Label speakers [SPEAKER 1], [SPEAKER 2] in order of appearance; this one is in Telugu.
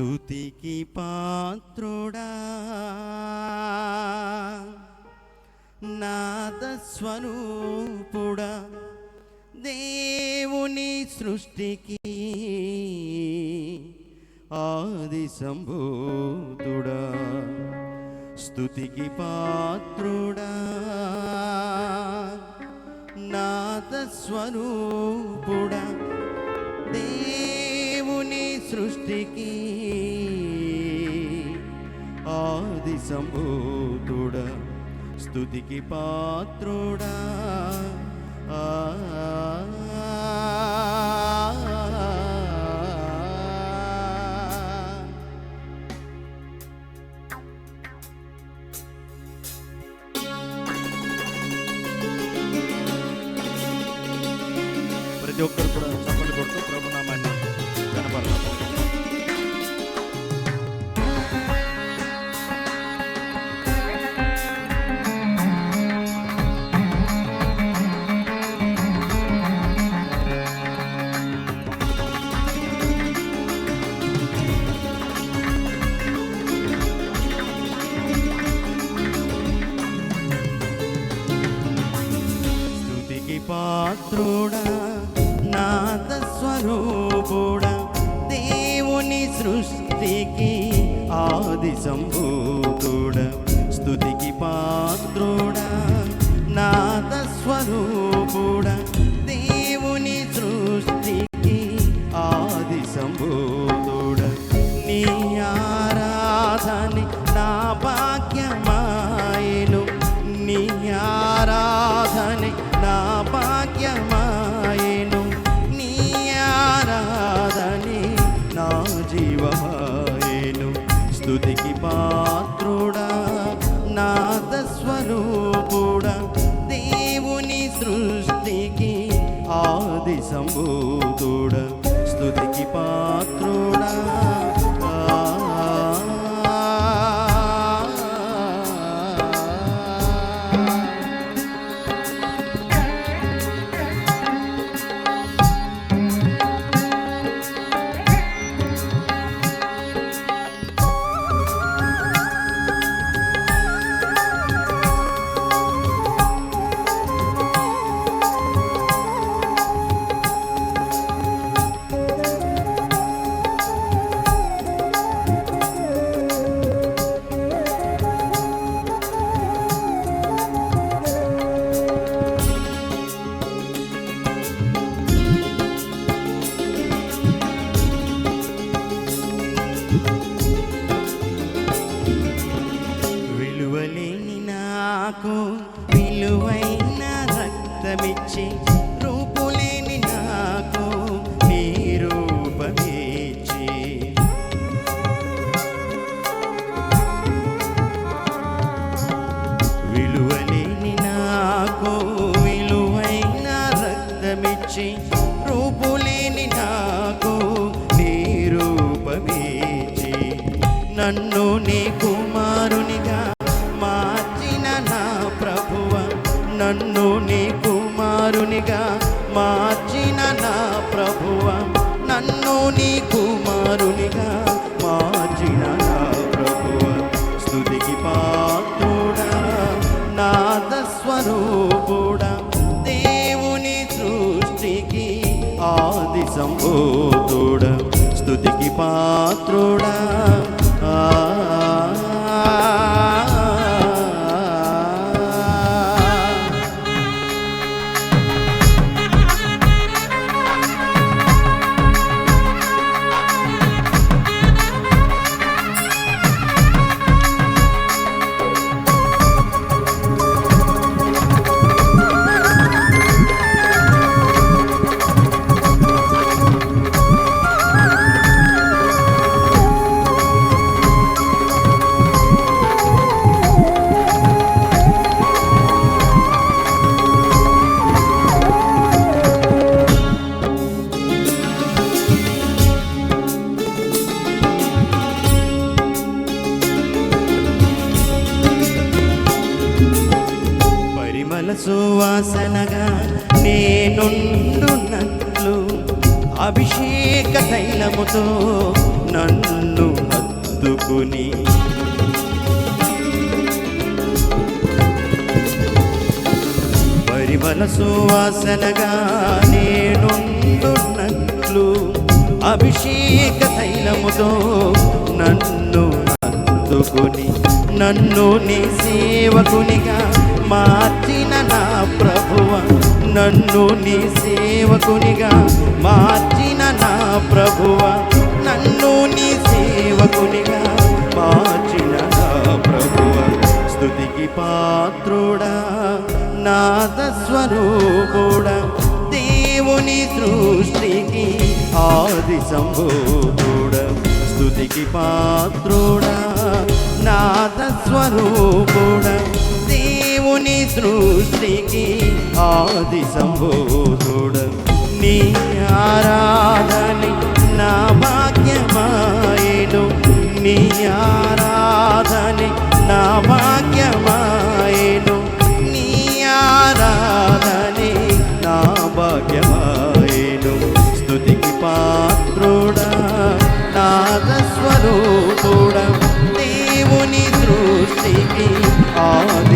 [SPEAKER 1] స్థుతికి పాత్రుడా. నాదస్వరూపుడా. దేవుని సృష్టికి ఆది సంభూతుడా స్థుతికి పాత్రుడా. నాదస్వరూపుడా. సృష్టికి ఆది సంభూతుడా స్తుతికి పాత్రుడా ఆ ప్రతి ఒక్కరు కూడా స్వరూపుడా దేవుని సృష్టికి ఆది సంభూతుడా స్తుతికి పాత్రుడా నాద స్వరూపుడా పాదస్వరూపుడ దేవుని సృష్టికి ఆది సంభూ విలువలేని నాకు విలువైన రక్తమిచ్చి రూపులేని నాకు నీ రూపమిచ్చి నన్ను నీ కుమారునిగా మార్చిన నా ప్రభువ నన్ను నీ కుమారునిగా మార్చిన నా ప్రభువ నన్ను నీ కుమారునిగా సంభూతుడా స్తుతికి పాత్రుడా. సువాసనగా నేనుండున్నట్లు అభిషేక తైలముతో నన్ను హత్తుకుని. పరిమళ సువాసనగా నేనుండున్నట్లు అభిషేక తైలముతో నన్ను హత్తుకుని. నన్ను నీ సేవకునిగా మార్చిన నా ప్రభువ నన్ను నీ సేవకునిగా మార్చిన నా ప్రభువ నన్ను నీ సేవకునిగా మార్చిన నా ప్రభువ. స్తుతికి పాత్రుడా నాదస్వరూపుడా దేవుని సృష్టికి ఆది సంభూతుడా. స్తుతికి పాత్రుడా నాదస్వరూపుడా సృష్టికి ఆది సంబోధుడు. నీ ఆరాధని నా భాగ్యమాయను. నీ ఆరాధని నా భాగ్యమాయను. నీ ఆరాధని నా భాగ్యమాయను. స్థుతికి పాత్రుడా నాదస్వరూపుడా దేవుని దృష్టికి ఆది